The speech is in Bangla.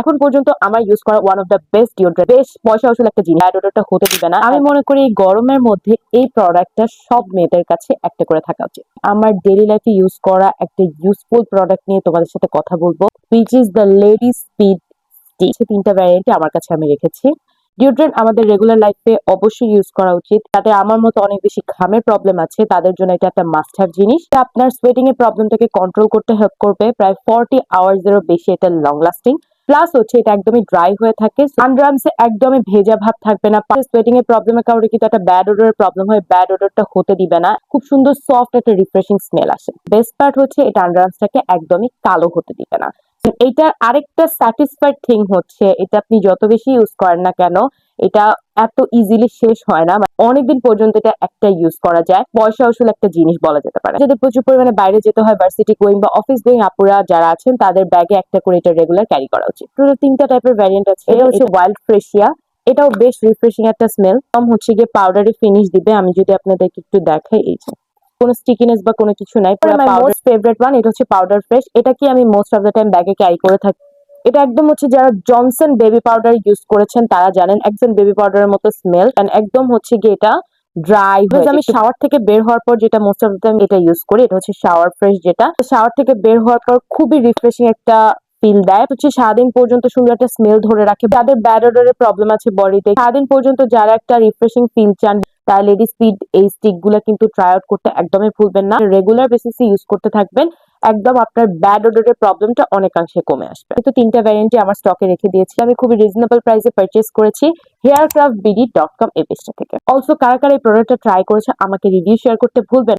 এখন পর্যন্ত আমার ইউজ করা one of the best deodorant বেশ পয়সা আসলে একটা জিনিস। ডিওড্রেন্টটা হতে দিবে না। আমি মনে করি এই গরমের মধ্যে এই প্রোডাক্টটা সব মেয়েদের কাছে একটা করে থাকা উচিত। আমার ডেইলি লাইফে ইউজ করা একটা ইউজফুল প্রোডাক্ট নিয়ে তোমাদের সাথে কথা বলব which is the lady speed তিনটা ভ্যারিয়েন্টে আমার কাছে আমি রেখেছি। ডিওড্রেন্ট আমাদের রেগুলার লাইফে অবশ্যই ইউজ করা উচিত। তাদের আমার মতো অনেক বেশি ঘামের প্রবলেম আছে। তাদের জন্য এটা একটা মাস্ট হ্যাভ জিনিস আপনার সোয়েটিং এর প্রবলেমটাকে কন্ট্রোল করতে হেল্প করবে। প্রায় ফর্টি আওয়ার্স এরও বেশি এটা লং লাস্টিং প্লাস হচ্ছে এটা একদমই ড্রাই হয়ে থাকে আন্ডারআর্মসে একদমই ভেজা ভাব থাকবে না। সোয়েটিং এর প্রবলেমের কারণে কিন্তু একটা ব্যাড ওডরের প্রবলেম হয় ব্যাড অর্ডারটা হতে দিবে না। খুব সুন্দর সফট একটা রিফ্রেশিং স্মেল আসে। বেস্ট পার্ট হচ্ছে এটা আন্ডারআর্মসটাকে একদমই কালো হতে দিবে না। এইটার আরেকটা স্যাটিসফাইড থিং হচ্ছে, এটা আপনি যত বেশি ইউজ করেন না কেন, এটা এত ইজিলি শেষ হয় না। মানে অনেকদিন পর্যন্ত এটা একটা ইউজ করা যায়। পয়সা আসলে একটা জিনিস বলা যেতে পারে। যদি প্রচুর পরিমাণে বাইরে যেতে হয় ভার্সিটি গোয়িং বা অফিস গোয়িং আপুরা যারা আছেন তাদের ব্যাগে একটা করে এটা রেগুলার ক্যারি করা উচিত। টোটাল তিনটা টাইপের ভ্যারিয়েন্ট আছে। এটা হচ্ছে ওয়াইল্ড ফ্রেশিয়া এটাও বেশ রিফ্রেশিং একটা স্মেল কম হচ্ছে গিয়ে পাউডারি ফিনিশ দিবে। আমি যদি আপনাদেরকে একটু দেখাই এই যে। কোনো স্টিকিনেস বা কোনো কিছু নাই পুরো মোস্ট ফেভারিট ওয়ান এটা হচ্ছে পাউডার ফ্রেশ এটা কি আমি মোস্ট অফ দ্য টাইম ব্যাগে ক্যারি করে থাকি? এটা একদম হচ্ছে যারা জনসন বেবি পাউডার ইউজ করেছেন তারা জানেন একজন বেবি পাউডারের মতো স্মেল এন্ড একদম হচ্ছে গিয়ে এটা ড্রাই হয়ে আমি শাওয়ার থেকে বের হওয়ার পর যেটা মোস্ট অফ দ্য টাইম এটা ইউজ করি এটা হচ্ছে শাওয়ার ফ্রেশ যেটা। শাওয়ার থেকে বের হওয়ার পর খুবই রিফ্রেশিং একটা ফিল দেয়। হচ্ছে সারাদিন পর্যন্ত সুন্দর একটা স্মেল ধরে রাখে। যাদের ব্যাড অর্ডারের প্রবলেম আছে বডিতে সারাদিন পর্যন্ত যারা একটা রিফ্রেশিং ফিল চান তারা লেডি স্পিড এই স্টিকগুলা কিন্তু ট্রাই আউট করতে একদমই ভুলবেন না। রেগুলার বেসিসে ইউজ করতে থাকবেন। একদম আপনার ব্যাড অর্ডারের প্রবলেমটা অনেকাংশে কমে আসবে। তো তিনটা ভ্যারিয়েন্টই আমার স্টকে রেখে দিয়েছি। আমি খুবই রিজনেবল প্রাইসে পারচেস করেছি hair craft BD dot com এই পেজটা থেকে। অলসো কারা কারা এই প্রোডাক্টটা ট্রাই করেছে, আমাকে রিভিউ শেয়ার করতে ভুলবেন